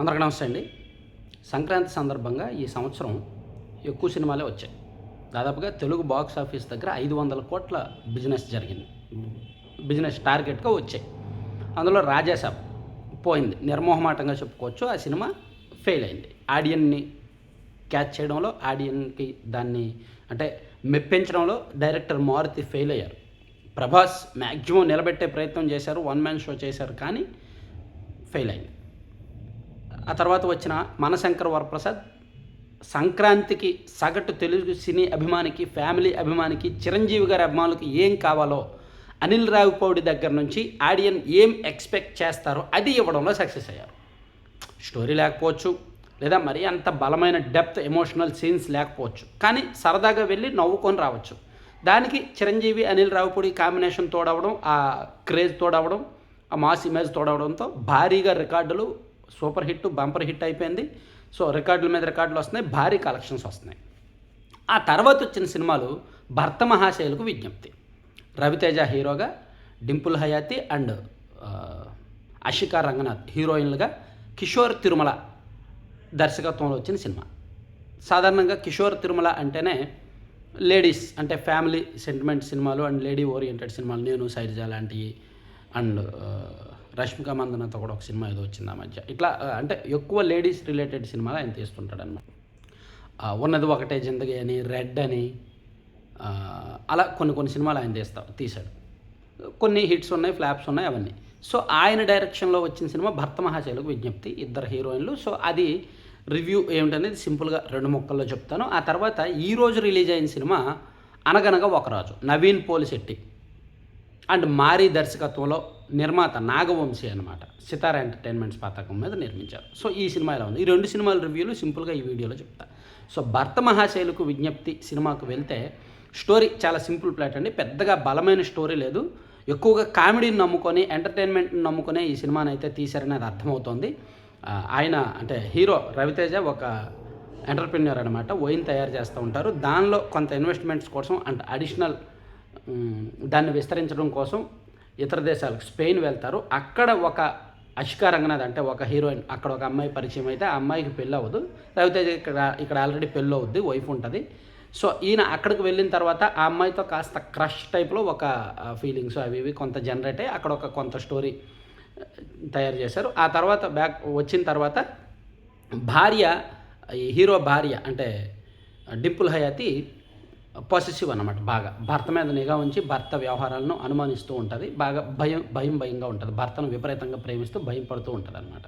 అందరికి నమస్తే అండి. సంక్రాంతి సందర్భంగా ఈ సంవత్సరం ఎక్కువ సినిమాలే వచ్చాయి. దాదాపుగా తెలుగు బాక్స్ ఆఫీస్ దగ్గర ఐదు వందల కోట్ల బిజినెస్ జరిగింది. బిజినెస్ టార్గెట్గా వచ్చాయి. అందులో రాజాసాబ్ పోయింది. నిర్మోహమాటంగా చెప్పుకోవచ్చు ఆ సినిమా ఫెయిల్ అయింది. ఆడియన్ని క్యాచ్ చేయడంలో ఆడియన్కి దాన్ని అంటే మెప్పించడంలో డైరెక్టర్ మారుతి ఫెయిల్ అయ్యారు. ప్రభాస్ మ్యాక్సిమం నిలబెట్టే ప్రయత్నం చేశారు వన్ మ్యాన్ షో చేశారు కానీ ఫెయిల్ అయింది. ఆ తర్వాత వచ్చిన మనశంకర్ వరప్రసాద్ సంక్రాంతికి సగటు తెలుగు సినీ అభిమానికి ఫ్యామిలీ అభిమానికి చిరంజీవి గారి అభిమానులకు ఏం కావాలో అనిల్ రావిపౌడి దగ్గర నుంచి ఆడియన్ ఏం ఎక్స్పెక్ట్ చేస్తారో అది ఇవ్వడంలో సక్సెస్ అయ్యారు. స్టోరీ లేకపోవచ్చు లేదా మరి అంత బలమైన డెప్త్ ఎమోషనల్ సీన్స్ లేకపోవచ్చు కానీ సరదాగా వెళ్ళి నవ్వుకొని రావచ్చు. దానికి చిరంజీవి అనిల్ రావిపూడి కాంబినేషన్ తోడవడం ఆ క్రేజ్ తోడవడం ఆ మాస్ ఇమేజ్ తోడవడంతో భారీగా రికార్డులు సూపర్ హిట్ బంపర్ హిట్ అయిపోయింది. సో రికార్డుల మీద రికార్డులు వస్తున్నాయి భారీ కలెక్షన్స్ వస్తున్నాయి. ఆ తర్వాత వచ్చిన సినిమాలు భర్త మహాశైలకు విజ్ఞప్తి. రవితేజ హీరోగా డింపుల్ హయాతి అండ్ అషికా రంగనాథ్ హీరోయిన్లుగా కిషోర్ తిరుమల దర్శకత్వంలో వచ్చిన సినిమా. సాధారణంగా కిషోర్ తిరుమల అంటేనే లేడీస్ అంటే ఫ్యామిలీ సెంటిమెంట్ సినిమాలు అండ్ లేడీ ఓరియంటెడ్ సినిమాలు. నేను సైర్జా లాంటివి అండ్ రష్మిక మందనతో కూడా ఒక సినిమా ఏదో వచ్చింది ఆ మధ్య. ఇట్లా అంటే ఎక్కువ లేడీస్ రిలేటెడ్ సినిమాలు ఆయన తీస్తుంటాడు అనమాట ఉన్నది ఒకటే జిందగీ అని రెడ్ అని అలా కొన్ని కొన్ని సినిమాలు ఆయన తీస్తా తీశాడు. కొన్ని హిట్స్ ఉన్నాయి ఫ్లాప్స్ ఉన్నాయి అవన్నీ. సో ఆయన డైరెక్షన్లో వచ్చిన సినిమా భర్త మహాశైలకు విజ్ఞప్తి ఇద్దరు హీరోయిన్లు. సో అది రివ్యూ ఏమిటనేది సింపుల్గా రెండు ముక్కల్లో చెప్తాను. ఆ తర్వాత ఈరోజు రిలీజ్ అయిన సినిమా అనగనగా ఒక రాజు నవీన్ పోలిశెట్టి. అండ్ మారీ దర్శకత్వంలో నిర్మాత నాగవంశీ అనమాట సితారా ఎంటర్టైన్మెంట్స్ పతాకం మీద నిర్మించారు. సో ఈ సినిమా ఇలా ఉంది. ఈ రెండు సినిమాల రివ్యూలు సింపుల్గా ఈ వీడియోలో చెప్తా. సో భర్త మహాశైలుకు విజ్ఞప్తి సినిమాకు వెళ్తే స్టోరీ చాలా సింపుల్ ప్లాట్ అండి. పెద్దగా బలమైన స్టోరీ లేదు. ఎక్కువగా కామెడీని నమ్ముకొని ఎంటర్టైన్మెంట్ని నమ్ముకునే ఈ సినిమాని అయితే తీశారని అది అర్థమవుతోంది ఆయన అంటే హీరో రవితేజ ఒక ఎంటర్ప్రెన్యూర్ అనమాట వైన్ తయారు చేస్తూ ఉంటారు. దానిలో కొంత ఇన్వెస్ట్మెంట్స్ కోసం అండ్ అడిషనల్ దాన్ని విస్తరించడం కోసం ఇతర దేశాలకు స్పెయిన్ వెళ్తారు. అక్కడ ఒక అష్కా రంగనాథ్ అంటే ఒక హీరోయిన్ అక్కడ ఒక అమ్మాయి పరిచయం అయితే ఆ అమ్మాయికి పెళ్ళి అవ్వదు లేకపోతే ఇక్కడ ఇక్కడ ఆల్రెడీ పెళ్ళి అవుద్ది వైఫ్ ఉంటుంది. సో ఈయన అక్కడికి వెళ్ళిన తర్వాత ఆ అమ్మాయితో కాస్త క్రష్ టైప్లో ఒక ఫీలింగ్స్ అవి ఇవి కొంత జనరేట్ అయ్యి అక్కడ ఒక కొంత స్టోరీ తయారు చేశారు. ఆ తర్వాత బ్యాక్ వచ్చిన తర్వాత భార్య ఈ హీరో భార్య అంటే డింపుల్ హయాతి పొసెసివ్ అనమాట బాగా. భర్త మీద నిఘా ఉంచి భర్త వ్యవహారాలను అనుమానిస్తూ ఉంటుంది బాగా భయం భయం భయంగా ఉంటుంది. భర్తను విపరీతంగా ప్రేమిస్తూ భయం పడుతూ ఉంటుంది అనమాట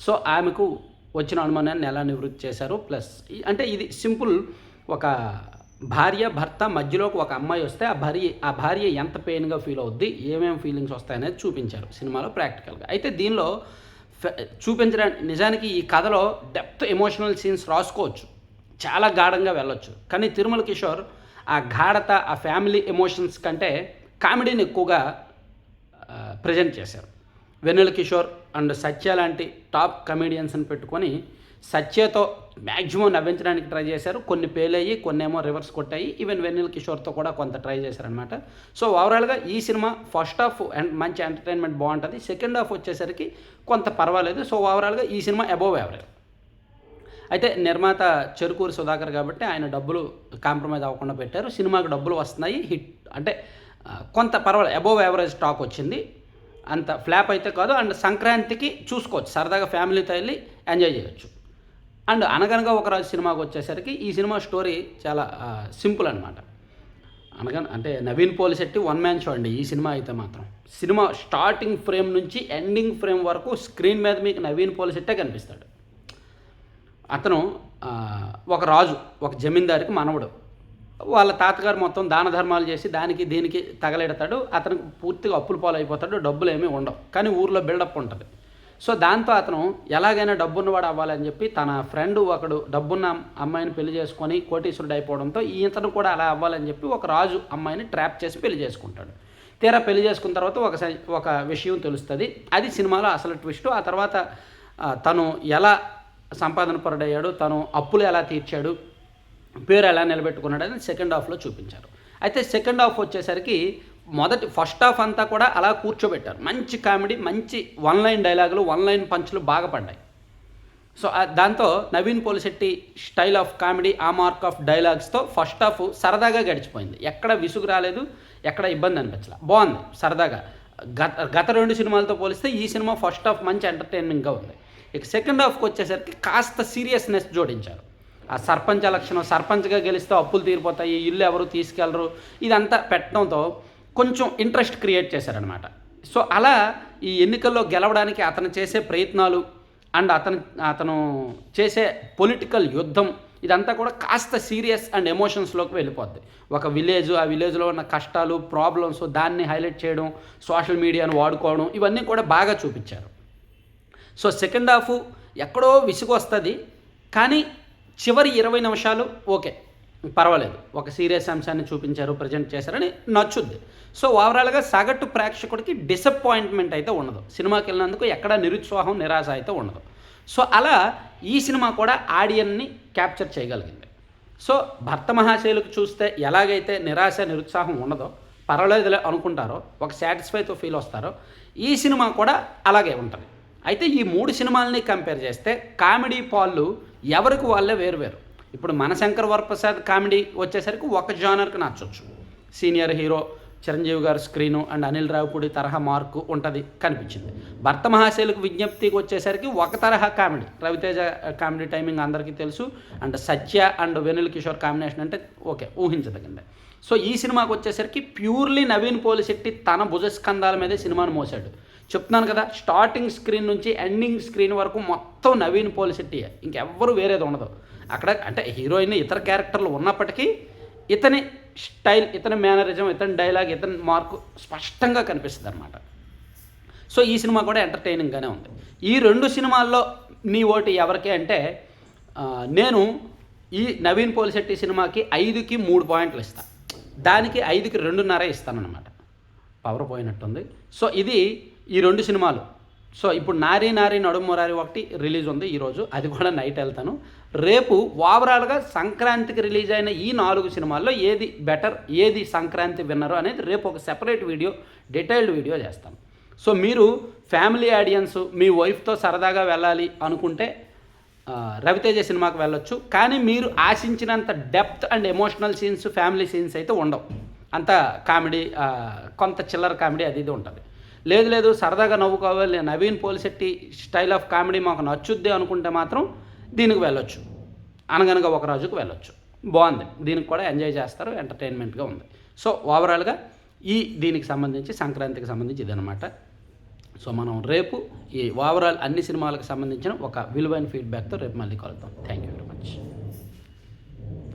సో ఆమెకు వచ్చిన అనుమానాన్ని ఎలా నివృత్తి చేశారు? ప్లస్ ఈ- అంటే ఇది సింపుల్ ఒక భార్య భర్త మధ్యలోకి ఒక అమ్మాయి వస్తే ఆ భార్య ఆ భార్య ఎంత పెయిన్గా ఫీల్ అవుద్ది ఏమేమి ఫీలింగ్స్ వస్తాయనేది చూపించారు సినిమాలో ప్రాక్టికల్గా అయితే దీనిలో ఫె- చూపించడానికి నిజానికి ఈ కథలో డెప్త్ ఎమోషనల్ సీన్స్ రాసుకోవచ్చు. చాలా గాఢంగా వెళ్ళొచ్చు. కానీ తిరుమల కిషోర్ ఆ గాఢత ఆ ఫ్యామిలీ ఎమోషన్స్ కంటే కామెడీని ఎక్కువగా ప్రజెంట్ చేశారు. వెన్నెల కిషోర్ అండ్ సత్య లాంటి టాప్ కమెడియన్స్ని పెట్టుకొని సత్యతో మ్యాక్సిమం నవ్వించడానికి ట్రై చేశారు. కొన్ని పేలయ్యి కొన్ని ఏమో రివర్స్ కొట్టాయి. ఈవెన్ వెన్నెల కిషోర్తో కూడా కొంత ట్రై చేశారనమాట సో ఓవరాల్గా ఈ సినిమా ఫస్ట్ హాఫ్ అండ్ మంచి ఎంటర్టైన్మెంట్ బాగుంటుంది. సెకండ్ హాఫ్ వచ్చేసరికి కొంత పర్వాలేదు. సో ఓవరాల్గా ఈ సినిమా అబోవ్ యావరేజ్. అయితే నిర్మాత చెరుకూరి సుధాకర్ కాబట్టి ఆయన డబ్బులు కాంప్రమైజ్ అవ్వకుండా పెట్టారు. సినిమాకి డబ్బులు వస్తున్నాయి. హిట్ అంటే కొంత పర్వాలేదు అబోవ్ యావరేజ్ టాక్ వచ్చింది. అంత ఫ్లాప్ అయితే కాదు. అండ్ సంక్రాంతికి చూసుకోవచ్చు. సరదాగా ఫ్యామిలీతో వెళ్ళి ఎంజాయ్ చేయొచ్చు. అండ్ అనగనగా ఒక రాజు సినిమాకి వచ్చేసరికి ఈ సినిమా స్టోరీ చాలా సింపుల్ అనమాట అనగా అంటే Naveen Polishetty one man show అండి. ఈ సినిమా అయితే మాత్రం. సినిమా స్టార్టింగ్ ఫ్రేమ్ నుంచి ఎండింగ్ ఫ్రేమ్ వరకు స్క్రీన్ మీద మీకు నవీన్ పోలిశెట్టే కనిపిస్తాడు. అతను ఒక రాజు ఒక జమీందారికి మనవడు. వాళ్ళ తాతగారు మొత్తం దాన ధర్మాలు చేసి దానికి దీనికి తగలెడతాడు. అతనికి పూర్తిగా అప్పులు పాలు అయిపోతాడు డబ్బులు ఏమీ ఉండవు. కానీ ఊర్లో బిల్డప్ ఉంటుంది. సో దాంతో అతను ఎలాగైనా డబ్బున్నవాడు అవ్వాలని చెప్పి తన ఫ్రెండ్ ఒకడు డబ్బున్న అమ్మాయిని పెళ్ళి చేసుకొని కోటీశ్వరుడు అయిపోవడంతో ఈతను కూడా అలా అవ్వాలని చెప్పి ఒక రాజు అమ్మాయిని ట్రాప్ చేసి పెళ్ళి చేసుకుంటాడు. తీరా పెళ్ళి చేసుకున్న తర్వాత ఒక ఒక విషయం తెలుస్తుంది. అది సినిమాలో అసలు ట్విస్ట్ ఆ తర్వాత తను ఎలా సంపాదన పరుడయ్యాడు. తను అప్పులు ఎలా తీర్చాడు పేరు ఎలా నిలబెట్టుకున్నాడు అని సెకండ్ హాఫ్లో చూపించారు. అయితే సెకండ్ హాఫ్ వచ్చేసరికి మొదటి ఫస్ట్ హాఫ్ అంతా కూడా అలా కూర్చోబెట్టారు. మంచి కామెడీ మంచి వన్ లైన్ డైలాగులు వన్ లైన్ పంచులు బాగా పడ్డాయి. సో దాంతో Naveen Polishetty style of comedy ఆ మార్క్ ఆఫ్ డైలాగ్స్తో ఫస్ట్ హాఫ్ సరదాగా గడిచిపోయింది. ఎక్కడ విసుగు రాలేదు ఎక్కడ ఇబ్బంది అనిపించలే. బాగుంది సరదాగా. గత గత రెండు సినిమాలతో పోలిస్తే ఈ సినిమా ఫస్ట్ హాఫ్ మంచి ఎంటర్టైన్మెంట్గా ఉంది. ఇక సెకండ్ హాఫ్కి వచ్చేసరికి కాస్త సీరియస్నెస్ జోడించారు. ఆ సర్పంచ్ ఎలక్షన్ సర్పంచ్గా గెలిస్తే అప్పులు తీరిపోతాయి ఇల్లు ఎవరు తీసుకెళ్ళరు ఇదంతా పెట్టడంతో కొంచెం ఇంట్రెస్ట్ క్రియేట్ చేశారనమాట సో అలా ఈ ఎన్నికల్లో గెలవడానికి అతను చేసే ప్రయత్నాలు అండ్ అతను అతను చేసే పొలిటికల్ యుద్ధం ఇదంతా కూడా కాస్త సీరియస్ అండ్ ఎమోషన్స్లోకి వెళ్ళిపోద్ది. ఒక విలేజ్ ఆ విలేజ్లో ఉన్న కష్టాలు ప్రాబ్లమ్స్ దాన్ని హైలైట్ చేయడం సోషల్ మీడియాను వాడుకోవడం ఇవన్నీ కూడా బాగా చూపించారు. సో సెకండ్ హాఫ్ ఎక్కడో విసుగు వస్తుంది కానీ చివరి ఇరవై నిమిషాలు ఓకే పర్వాలేదు. ఒక సీరియస్ అంశాన్ని చూపించారు ప్రజెంట్ చేశారని నచ్చుద్ది. సో ఓవరాల్గా సగటు ప్రేక్షకుడికి డిసప్పాయింట్మెంట్ అయితే ఉండదు. సినిమాకి వెళ్ళినందుకు ఎక్కడ నిరుత్సాహం నిరాశ అయితే ఉండదు. సో అలా ఈ సినిమా కూడా ఆడియన్ని క్యాప్చర్ చేయగలిగింది. సో భర్త మహాశైలకు చూస్తే ఎలాగైతే నిరాశ నిరుత్సాహం ఉండదో పర్వాలేదులే అనుకుంటారో ఒక సాటిస్ఫైతో ఫీల్ వస్తారో ఈ సినిమా కూడా అలాగే ఉంటుంది. అయితే ఈ మూడు సినిమాలని కంపేర్ చేస్తే కామెడీ పాళ్ళు ఎవరికి వాళ్ళే వేరు వేరు. ఇప్పుడు మన శంకర్ వరప్రసాద్ కామెడీ వచ్చేసరికి ఒక జానర్కి నచ్చొచ్చు. Senior hero Chiranjeevi garu screen and Anil Ravipudi తరహా మార్కు ఉంటుంది కనిపించింది. భర్త మహాశైలకు విజ్ఞప్తికి వచ్చేసరికి ఒక తరహా కామెడీ. రవితేజ కామెడీ టైమింగ్ అందరికీ తెలుసు. And Satya and Vennela Kishore combination అంటే ఓకే ఊహించదగింది. సో ఈ సినిమాకి వచ్చేసరికి ప్యూర్లీ నవీన్ పోలిశెట్టి తన భుజస్కంధాల మీదే సినిమాను మోసాడు. చెప్తున్నాను కదా స్టార్టింగ్ స్క్రీన్ నుంచి ఎండింగ్ స్క్రీన్ వరకు మొత్తం నవీన్ పోలిశెట్టి ఇంకెవ్వరు వేరేది ఉండదు. అక్కడ అంటే హీరోయిన్ ఇతర క్యారెక్టర్లు ఉన్నప్పటికీ ఇతని స్టైల్ ఇతని మేనరిజం ఇతని డైలాగ్ ఇతని మార్కు స్పష్టంగా కనిపిస్తుంది అనమాట సో ఈ సినిమా కూడా ఎంటర్టైనింగ్గానే ఉంది. ఈ రెండు సినిమాల్లో నీ ఓటు ఎవరికి అంటే నేను ఈ నవీన్ పోలిశెట్టి సినిమాకి ఐదుకి మూడు పాయింట్లు ఇస్తాను దానికి ఐదుకి రెండున్నర ఇస్తానన్నమాట. పవర్ పోయినట్టుంది. సో ఇది ఈ రెండు సినిమాలు. సో ఇప్పుడు నారీ నారీ నడుమురారి ఒకటి రిలీజ్ ఉంది ఈరోజు. అది కూడా నైట్ వెళ్తాను. రేపు ఓవరాల్గా సంక్రాంతికి రిలీజ్ అయిన ఈ నాలుగు సినిమాల్లో ఏది బెటర్ ఏది సంక్రాంతి విన్నరు అనేది రేపు ఒక సెపరేట్ వీడియో డీటెయిల్డ్ వీడియో చేస్తాను. సో మీరు ఫ్యామిలీ ఆడియన్స్ మీ వైఫ్తో సరదాగా వెళ్ళాలి అనుకుంటే రవితేజ సినిమాకి వెళ్ళొచ్చు. కానీ మీరు ఆశించినంత depth and emotional scenes family scenes అయితే ఉండవు. అంత కామెడీ కొంత చిల్లర కామెడీ అది ఇది ఉంటుంది. లేదు లేదు సరదాగా నవ్వుకోవాలి. Naveen Polishetty style of comedy మాకు నచ్చుద్ది అనుకుంటే మాత్రం దీనికి వెళ్ళొచ్చు. అనగనగా ఒక రోజుకు వెళ్ళొచ్చు. బాగుంది. దీనికి కూడా ఎంజాయ్ చేస్తారు ఎంటర్టైన్మెంట్గా ఉంది. సో ఓవరాల్గా ఈ దీనికి సంబంధించి సంక్రాంతికి సంబంధించి ఇదనమాట సో మనం రేపు ఈ ఓవరాల్ అన్ని సినిమాలకు సంబంధించిన ఒక విలువైన ఫీడ్బ్యాక్తో రేపు మళ్ళీ కలుద్దాం. Thank you very much.